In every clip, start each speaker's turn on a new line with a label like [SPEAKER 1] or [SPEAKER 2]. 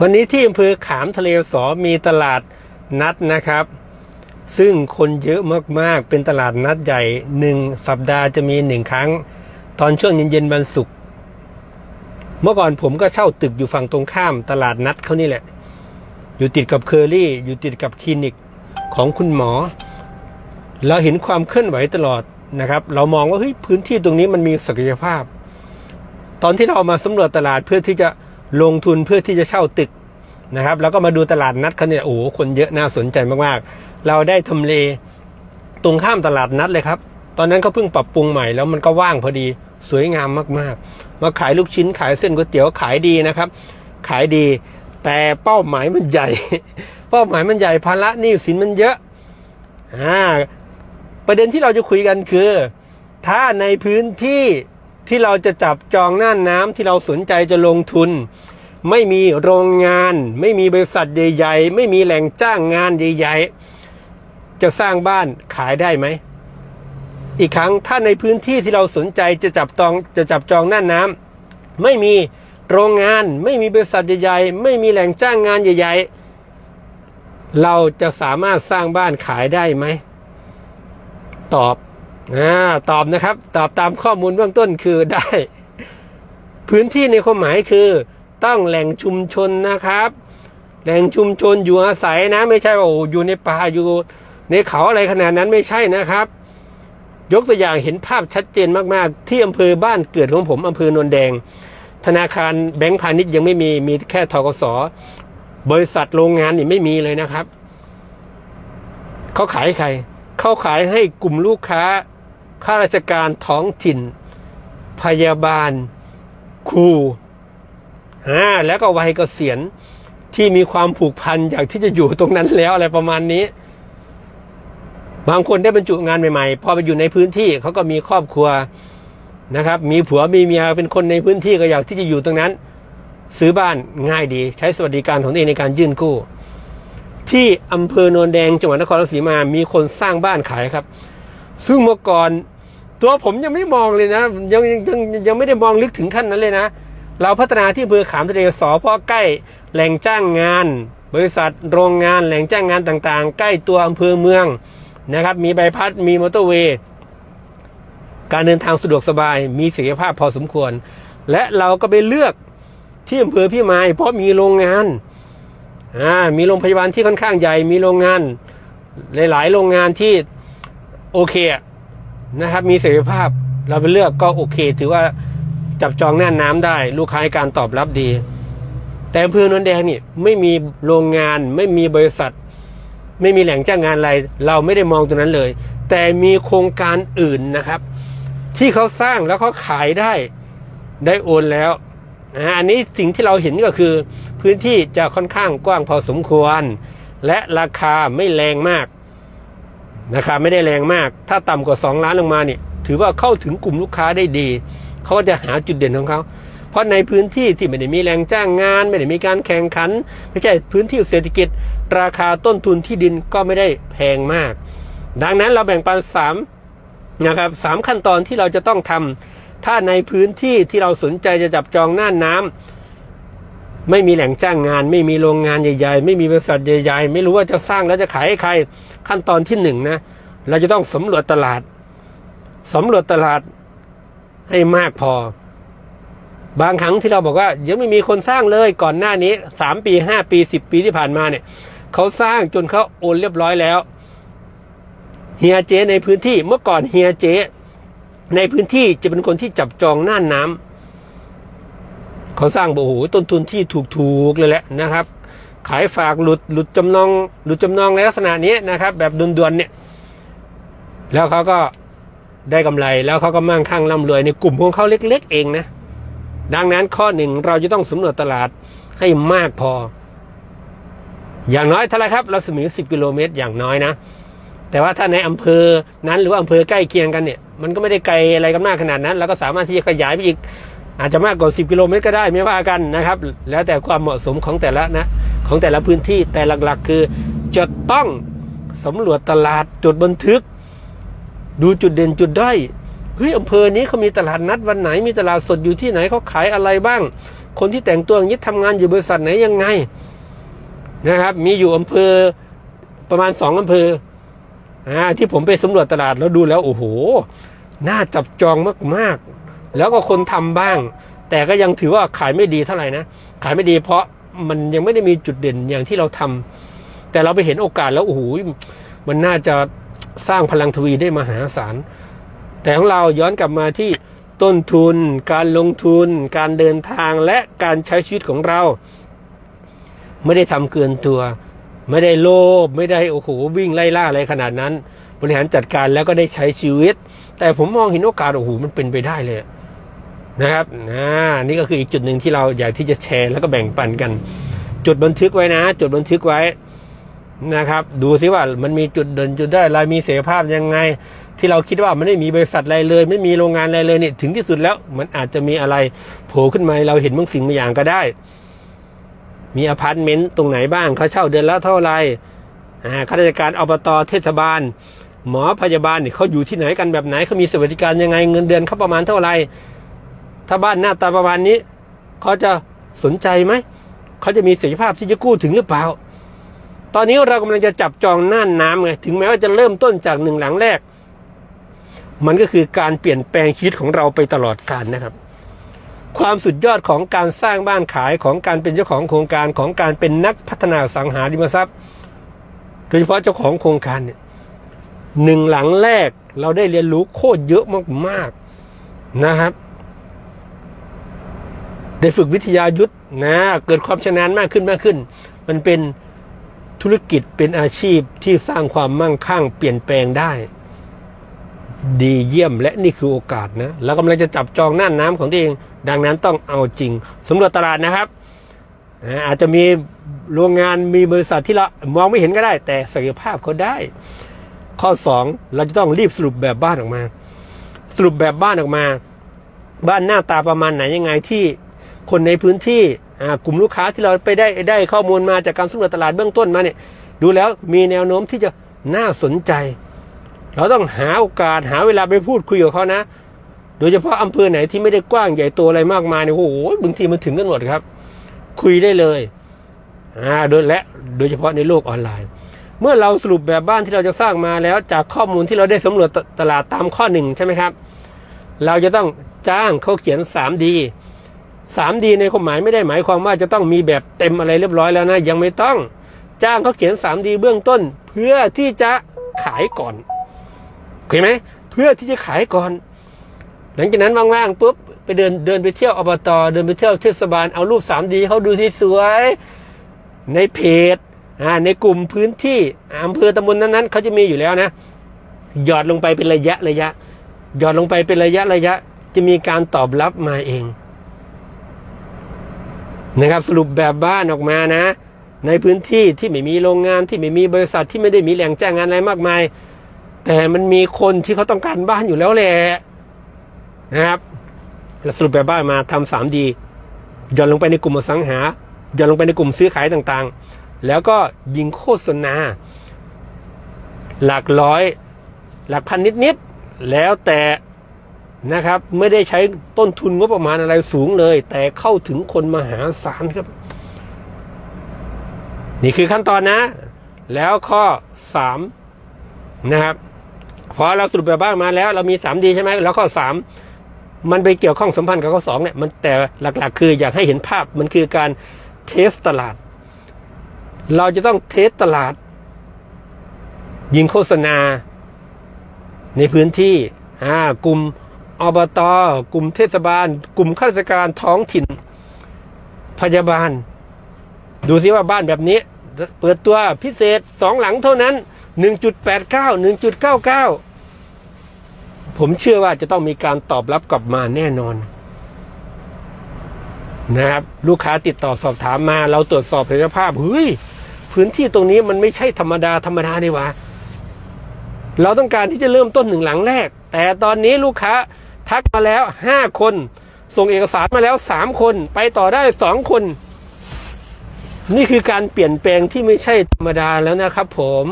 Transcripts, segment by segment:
[SPEAKER 1] วันนี้ที่อำเภอขามทะเลสอมีตลาดนัดนะครับ ซึ่งคนเยอะมากๆ เป็นตลาดนัดใหญ่หนึ่งสัปดาห์จะมีหนึ่งครั้ง ตอนช่วงเย็นๆวันศุกร์เมื่อก่อนผมก็เช่าตึกอยู่ฝั่งตรงข้ามตลาดนัดเขานี่แหละ อยู่ติดกับเคอรี่ อยู่ติดกับคลินิกของคุณหมอ เราเห็นความเคลื่อนไหวตลอดนะครับ เรามองว่าเฮ้ยพื้นที่ตรงนี้มันมีศักยภาพ ตอนที่เรามาสำรวจตลาดเพื่อที่จะ ลงทุนเพื่อที่จะเช่าตึกนะครับ แล้วก็มาดูตลาดนัดเขาเนี่ยโอ้โหคนเยอะน่าสนใจมากๆ เราได้ทำเลตรงข้ามตลาดนัดเลยครับ ตอนนั้นเขาเพิ่งปรับปรุงใหม่แล้วมันก็ว่างพอดีสวยงามมากๆ มาขายลูกชิ้นขายเส้นก๋วยเตี๋ยวขายดีนะครับ ขายดี แต่เป้าหมายมันใหญ่ เป้าหมายมันใหญ่ภาระหนี้สินมันเยอะอ่าประเด็นที่เราจะคุยกันคือ ถ้าในพื้นที่ ที่เราจะจับจองน่านน้ำที่เราสนใจจะลงทุน ไม่มีโรงงาน ไม่มีบริษัทใหญ่ ๆ ไม่มีแหล่งจ้างงานใหญ่ ๆ จะสร้างบ้านขายได้ไหม อีกครั้งถ้าในพื้นที่ที่เราสนใจจะจับจองจะจับจองน่านน้ำไม่มีโรงงาน ไม่มีบริษัทใหญ่ๆ ไม่มีแหล่งจ้างงานใหญ่ ๆ เราจะสามารถสร้างบ้านขายได้ไหม ตอบ อ่าตอบนะครับ ตอบตามข้อมูลเบื้องต้นคือได้ พื้นที่ในความหมายคือ ต้องแหล่งชุมชนนะครับ แหล่งชุมชนอยู่อาศัยนะ ไม่ใช่ว่าอยู่ในป่าอยู่ในเขาอะไรขนาดนั้นไม่ใช่นะครับ ยกตัวอย่างเห็นภาพชัดเจนมากๆ ที่อำเภอบ้านเกิดของผมอำเภอนนแดง ธนาคารแบงก์พาณิชย์ยังไม่มีมีแค่ทกสบริษัทโรงงานนี่ไม่มีเลยนะครับเขาขายใครเขาขายให้กลุ่มลูกค้า ข้าราชการท้องถิ่น พยาบาล ครูอ่าแล้วก็วัยเกษียณที่มีความผูกพันอยากที่จะอยู่ตรงนั้นแล้วอะไรประมาณนี้ บางคนได้บรรจุงานใหม่ๆ พอไปอยู่ในพื้นที่เขาก็มีครอบครัวนะครับ มีผัวมีเมียเป็นคนในพื้นที่ก็อยากที่จะอยู่ตรงนั้น ซื้อบ้านง่ายดี ใช้สวัสดิการของตัวเองในการยื่นกู้ ที่อำเภอโนนแดงจังหวัดนครราชสีมามีคนสร้างบ้านขายครับ ซึ่งเมื่อก่อน ตัวผมยังไม่มองเลยนะยังยังยังยังไม่ได้มองลึกถึงขั้นนั้นเลยนะ เราพัฒนาที่อำเภอขามทะเลสอเพราะใกล้แหล่งจ้างงาน บริษัทโรงงานแหล่งจ้างงานต่างๆ ใกล้ตัวอำเภอเมืองนะครับ มีใบพัดมีมอเตอร์เวย์การเดินทางสะดวกสบายมีศักยภาพพอสมควร และเราก็ไปเลือกที่อำเภอพี่มายเพราะมีโรงงานอ่ามีโรงพยาบาลที่ค่อนข้างใหญ่มีโรงงาน หลาย ๆ โรงงานที่ โอเคอะนะครับ มีศักยภาพเราไปเลือกก็โอเค ถือว่าจับจองแน่นน้ำได้ ลูกค้าให้การตอบรับดี แต่อำเภอโนนแดงนี่ไม่มีโรงงาน ไม่มีบริษัท ไม่มีแหล่งจ้างงานอะไร เราไม่ได้มองตรงนั้นเลย แต่มีโครงการอื่นนะครับ ที่เขาสร้างแล้วเขาขายได้ได้โอนแล้วนะอันนี้สิ่งที่เราเห็นก็คือ พื้นที่จะค่อนข้างกว้างพอสมควร และราคาไม่แรงมาก ราคาไม่ได้แรงมาก ถ้าต่ำกว่า 2 ล้านลงมาเนี่ย ถือว่าเข้าถึงกลุ่มลูกค้าได้ดี เขาก็จะหาจุดเด่นของเขา เพราะในพื้นที่ที่ไม่ได้มีแรงจ้างงาน ไม่ได้มีการแข่งขัน ไม่ใช่พื้นที่เศรษฐกิจ ราคาต้นทุนที่ดินก็ไม่ได้แพงมาก ดังนั้นเราแบ่งปันสามนะครับสามขั้นตอนที่เราจะต้องทำถ้าในพื้นที่ที่เราสนใจจะจับจองน่านน้ำ ไม่มีแหล่งจ้างงาน ไม่มีโรงงานใหญ่ ๆ ไม่มีบริษัทใหญ่ ๆ ไม่รู้ว่าจะสร้างแล้วจะขายให้ใคร ขั้นตอนที่หนึ่งนะ เราจะต้องสำรวจตลาดสำรวจตลาดให้มากพอ บางครั้งที่เราบอกว่ายังไม่มีคนสร้างเลยก่อนหน้านี้สามปีห้าปีสิบปีที่ผ่านมาเนี่ยเขาสร้างจนเขาโอนเรียบร้อยแล้วเฮียเจในพื้นที่เมื่อก่อนเฮียเจในพื้นที่จะเป็นคนที่จับจองน่านน้ำ เขาสร้างบอกโอ้โหต้นทุนที่ถูกๆเลยแหละนะครับ ขายฝากหลุดหลุดจำนอง หลุดจำนองในลักษณะนี้นะครับ แบบด่วนๆเนี่ย แล้วเขาก็ได้กำไรแล้วเขาก็มั่งคั่งร่ำรวยในกลุ่มของเขาเล็ก ๆ เองนะ ดังนั้นข้อหนึ่งเราจะต้องสำรวจตลาดให้มากพอ อย่างน้อยเท่าไรครับ เรัศมี10กิโลเมตรอย่างน้อยนะ แต่ว่าถ้าในอำเภอนั้นหรือว่าอำเภอใกล้เคียงกันเนี่ย มันก็ไม่ได้ไกลอะไรกันมากขนาดนั้น เราก็สามารถที่จะขยายไปอีก อาจจะมากกว่า 10 กิโลเมตรก็ได้ไม่ว่ากันนะครับ แล้วแต่ความเหมาะสมของแต่ละนะ ของแต่ละพื้นที่แต่หลักๆ คือจะต้องสำรวจตลาดจดบันทึก ดูจุดเด่นจุดด้อยเฮ้ยอำเภอนี้เขามีตลาดนัดวันไหนมีตลาดสดอยู่ที่ไหนเขาขายอะไรบ้าง คนที่แต่งตัวอย่างนี้ทำงานอยู่บริษัทไหนยังไงนะครับ มีอยู่อำเภอประมาณสองอำเภออที่ผมไปสำรวจตลาดแล้วดูแล้วโอ้โหน่าจับจองมากๆ แล้วก็คนทำบ้าง แต่ก็ยังถือว่าขายไม่ดีเท่าไหร่นะ ขายไม่ดีเพราะมันยังไม่ได้มีจุดเด่นอย่างที่เราทำแต่เราไปเห็นโอกาสแล้วโอ้โหมันน่าจะสร้างพลังทวีได้มหาศาล แต่ของเราย้อนกลับมาที่ต้นทุน การลงทุน การเดินทางและการใช้ชีวิตของเรา ไม่ได้ทำเกินตัว ไม่ได้โลภไม่ได้โอ้โหวิ่งไล่ล่าอะไรขนาดนั้น บริหารจัดการแล้วก็ได้ใช้ชีวิต แต่ผมมองเห็นโอกาสโอ้โหมันเป็นไปได้เลย นะครับนะนี่ก็คืออีกจุดหนึ่งที่เราอยากที่จะแชร์แล้วก็แบ่งปันกัน จุดบันทึกไว้นะ จุดบันทึกไว้นะครับ ดูซิว่ามันมีจุดเด่นจุดได้อะไรมีเสรีภาพยังไง ที่เราคิดว่ามันไม่มีบริษัทอะไรเลย ไม่มีโรงงานอะไรเลยเนี่ยถึงที่สุดแล้วมันอาจจะมีอะไรโผล่ขึ้นมาเราเห็นบางสิ่งบางอย่างก็ได้ มีอพาร์ตเมนต์ตรงไหนบ้างเขาเช่าเดือนละเท่าไหร่อ่าข้าราชการอบตเทศบาล หมอพยาบาลเนี่ยเขาอยู่ที่ไหนกันแบบไหนเขามีสวัสดิการยังไงเงินเดือนเขาประมาณเท่าไหร่ ถ้าบ้านหน้าตาประมาณนี้เขาจะสนใจไหมเขาจะมีเสรีภาพที่จะกู้ถึงหรือเปล่า ตอนนี้เรากำลังจะจับจองน่านน้ำไงถึงแม้ว่าจะเริ่มต้นจากหนึ่งหลังแรก มันก็คือการเปลี่ยนแปลงชีวิตของเราไปตลอดกาลนะครับ ความสุดยอดของการสร้างบ้านขายของการเป็นเจ้าของโครงการของการเป็นนักพัฒนาสังหาริมทรัพย์โดยเฉพาะเจ้าของโครงการเนี่ยหนึ่งหลังแรกเราได้เรียนรู้โคตรเยอะมากๆนะครับ ได้ฝึกวิทยายุทธนะเกิดความชำนาญมากขึ้นมากขึ้น มันเป็นธุรกิจเป็นอาชีพที่สร้างความมั่งคั่ง เปลี่ยนแปลงได้ ดีเยี่ยมและนี่คือโอกาสนะเรากำลังจะจับจองน่านน้ำของตัวเอง ดังนั้นต้องเอาจริงสำรวจตลาดนะครับอาจจะมีโรงงานมีบริษัทที่เรามองไม่เห็นก็ได้ แต่ศักยภาพเขาได้ ข้อสองเราจะต้องรีบสรุปแบบบ้านออกมา สรุปแบบบ้านออกมา บ้านหน้าตาประมาณไหนยังไงที่ คนในพื้นที่กลุ่มลูกค้าที่เราไปได้ได้ข้อมูลมาจากการสำรวจตลาดเบื้องต้นมาเนี่ยดูแล้วมีแนวโน้มที่จะน่าสนใจ เราต้องหาโอกาสหาเวลาไปพูดคุยกับเขานะ โดยเฉพาะอำเภอไหนที่ไม่ได้กว้างใหญ่โตอะไรมากมายเนี่ยโอ้โหบางทีมันถึงกันหมดครับ คุยได้เลยอ่าโดยและโดยเฉพาะในโลกออนไลน์ เมื่อเราสรุปแบบบ้านที่เราจะสร้างมาแล้วจากข้อมูลที่เราได้สำรวจตตลาดตามข้อหนึ่งใช่ไหมครับ เราจะต้องจ้างเขาเขียน 3D 3D ในความหมายไม่ได้หมายความว่าจะต้องมีแบบเต็มอะไรเรียบร้อยแล้วนะ ยังไม่ต้องจ้างเขาเขียน 3D เบื้องต้น เพื่อที่จะขายก่อนโอเคไหมเพื่อที่จะขายก่อน หลังจากนั้นว่างๆปุ๊บไปเดินเดินไปเที่ยวอบตเดินไปเที่ยวเทศบาลเอารูป 3D เขาดูที่สวยในเพจอ่าในกลุ่มพื้นที่อำเภอตำบลนั้นๆเขาจะมีอยู่แล้วนะหยอดลงไปเป็นระยะระยะหยอดลงไปเป็นระยะระยะ จะมีการตอบรับมาเอง นะครับสรุปแบบบ้านออกมานะ ในพื้นที่ที่ไม่มีโรงงานที่ไม่มีบริษัทที่ไม่ได้มีแหล่งจ้างงานอะไรมากมาย แต่มันมีคนที่เขาต้องการบ้านอยู่แล้วแหละนะครับแล้วสรุปแบบบ้านมาทำสามดีหย่อนลงไปในกลุ่มอสังหาหย่อนลงไปในกลุ่มซื้อขายต่างๆ แล้วก็ยิงโฆษณา หลักร้อย หลักพันนิดๆแล้วแต่ นะครับ ไม่ได้ใช้ต้นทุนงบประมาณอะไรสูงเลย แต่เข้าถึงคนมหาศาลครับ นี่คือขั้นตอนนะ แล้วข้อสามนะครับพอเราสรุปแบบบ้านมาแล้วเรามีสามดีใช่ไหมแล้วข้อสามมันไปเกี่ยวข้องสัมพันธ์กับข้อสองเนี่ยมันแต่หลักๆ คืออยากให้เห็นภาพมันคือการเทสตลาด เราจะต้องเทสตลาด ยิงโฆษณา ในพื้นที่อ่ากลุ่ม อบตกลุ่มเทศบาล กลุ่มข้าราชการท้องถิ่น พยาบาล ดูซิว่าบ้านแบบนี้ เปิดตัวพิเศษสองหลังเท่านั้น 1.89 1.99 ผมเชื่อว่าจะต้องมีการตอบรับกลับมาแน่นอน นะครับ ลูกค้าติดต่อสอบถามมาเราตรวจสอบศักยภาพเฮ้ยพื้นที่ตรงนี้มันไม่ใช่ธรรมดาธรรมดาดีวะเราต้องการที่จะเริ่มต้นหนึ่งหลังแรก แต่ตอนนี้ลูกค้า ทักมาแล้วห้าคน ส่งเอกสารมาแล้วสามคน ไปต่อได้สองคน นี่คือการเปลี่ยนแปลงที่ไม่ใช่ธรรมดาแล้วนะครับผม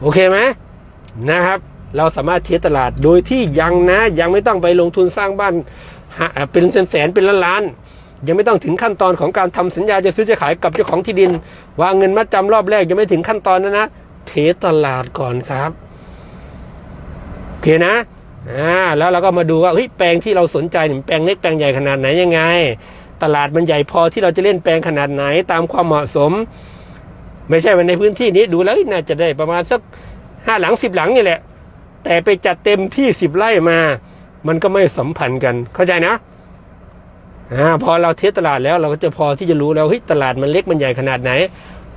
[SPEAKER 1] โอเคไหมนะครับ เราสามารถเทียตลาดโดยที่ยังนะ ยังไม่ต้องไปลงทุนสร้างบ้านเป็นแสนเป็นล้านๆยังไม่ต้องถึงขั้นตอนของการทำสัญญาจะซื้อจะขายกับเจ้าของที่ดิน วางเงินมัดจำรอบแรกยังไม่ถึงขั้นตอนนั้นนะ เทตลาดก่อนครับ โอเคนะ อ่าแล้วเราก็มาดูว่าเฮ้ยแปลงที่เราสนใจเนี่ยแปลงเล็กแปลงใหญ่ขนาดไหนยังไง ตลาดมันใหญ่พอที่เราจะเล่นแปลงขนาดไหนตามความเหมาะสม ไม่ใช่ว่าในพื้นที่นี้ดูแล้วน่าจะได้ประมาณสักห้าหลังสิบหลังนี่แหละ แต่ไปจัดเต็มที่สิบไร่มา มันก็ไม่สัมพันธ์กันเข้าใจนะอ่าพอเราเทสตลาดแล้วเราก็จะพอที่จะรู้แล้วเฮ้ยตลาดมันเล็กมันใหญ่ขนาดไหน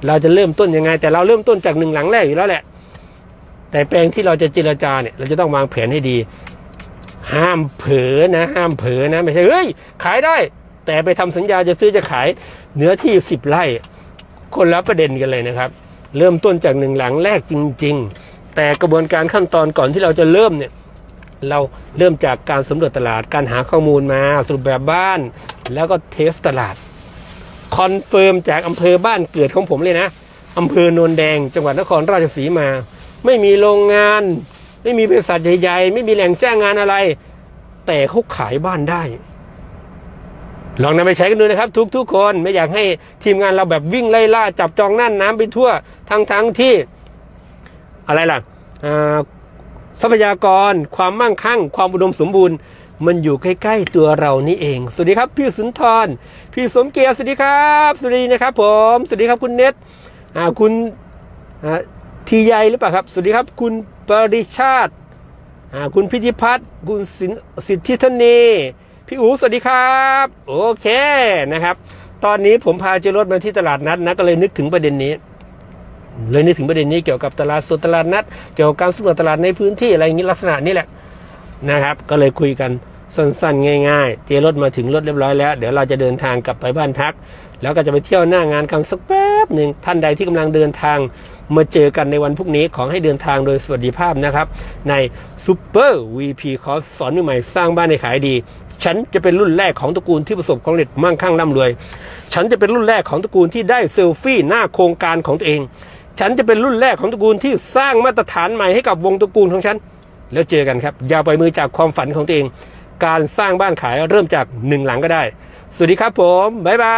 [SPEAKER 1] เราจะเริ่มต้นยังไง แต่เราเริ่มต้นจากหนึ่งหลังแรกอยู่แล้วแหละ แต่แปลงที่เราจะเจรจาเนี่ยเราจะต้องวางแผนให้ดี ห้ามเผลอนะ ห้ามเผลอนะ ไม่ใช่เฮ้ย ขายได้ แต่ไปทำสัญญาจะซื้อจะขายเนื้อที่สิบไร่ คนละประเด็นกันเลยนะครับ เริ่มต้นจากหนึ่งหลังแรกจริง ๆ แต่กระบวนการขั้นตอนก่อนที่เราจะเริ่มเนี่ยเราเริ่มจากการสำรวจตลาดการหาข้อมูลมาสรุปแบบบ้าน แล้วก็เทสตลาดคอนเฟิร์มจากอำเภอบ้านเกิดของผมเลยนะอำเภอโนนแดง จังหวัดนครราชสีมา ไม่มีโรงงาน ไม่มีบริษัทใหญ่ๆ ไม่มีแหล่งจ้างงานอะไร แต่เขาขายบ้านได้ ลองนำไปใช้กันดูนะครับ ทุกทุกๆคนไม่อยากให้ทีมงานเราแบบวิ่งไล่ล่า จับจองน่านน้ำไปทั่วทั้งทั้งๆที่ อะไรล่ะทรัพยากร ความมั่งคั่ง ความอุดมสมบูรณ์มันอยู่ใกล้ ๆ ตัวเรานี่เอง สวัสดีครับ พี่สุนทร พี่สมเกียรติ สวัสดีครับ สวัสดีนะครับผม สวัสดีครับคุณเน็ตคุณ ทีใหญ่หรือเปล่าครับ สวัสดีครับ คุณปริชาติคุณพิธิพัฒน์คุณสิสิทธิธนีพี่อู๋สวัสดีครับ โอเคนะครับ ตอนนี้ผมพาเจรถมาที่ตลาดนัดนะก็เลยนึกถึงประเด็นนี้ เลยนึกถึงประเด็นนี้เกี่ยวกับตลาดสดตลาดนัด เกี่ยวกับการสำรวจตลาดในพื้นที่อะไรอย่างนี้ลักษณะนี้แหละนะครับ ก็เลยคุยกันสั้นๆ ง่ายๆ เจรถมาถึงรถเรียบร้อยแล้ว เดี๋ยวเราจะเดินทางกลับไปบ้านพัก แล้วก็จะไปเที่ยวหน้างานกันสักแป๊บหนึ่งท่านใดที่กำลังเดินทาง มาเจอกันในวันพรุ่งนี้ขอให้เดินทางโดยสวัสดิภาพนะครับ ในซูเปอร์วีพีคอร์สสอนมือใหม่สร้างบ้านให้ขายดี ฉันจะเป็นรุ่นแรกของตระกูลที่ประสบความสำเร็จมั่งคั่งร่ำรวย ฉันจะเป็นรุ่นแรกของตระกูลที่ได้เซลฟี่หน้าโครงการของตัวเอง ฉันจะเป็นรุ่นแรกของตระกูลที่สร้างมาตรฐานใหม่ให้กับวงตระกูลของฉัน แล้วเจอกันครับอย่าปล่อยมือจากความฝันของตัวเอง การสร้างบ้านขายเริ่มจากหนึ่งหลังก็ได้ สวัสดีครับผมบ๊ายบา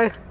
[SPEAKER 1] ย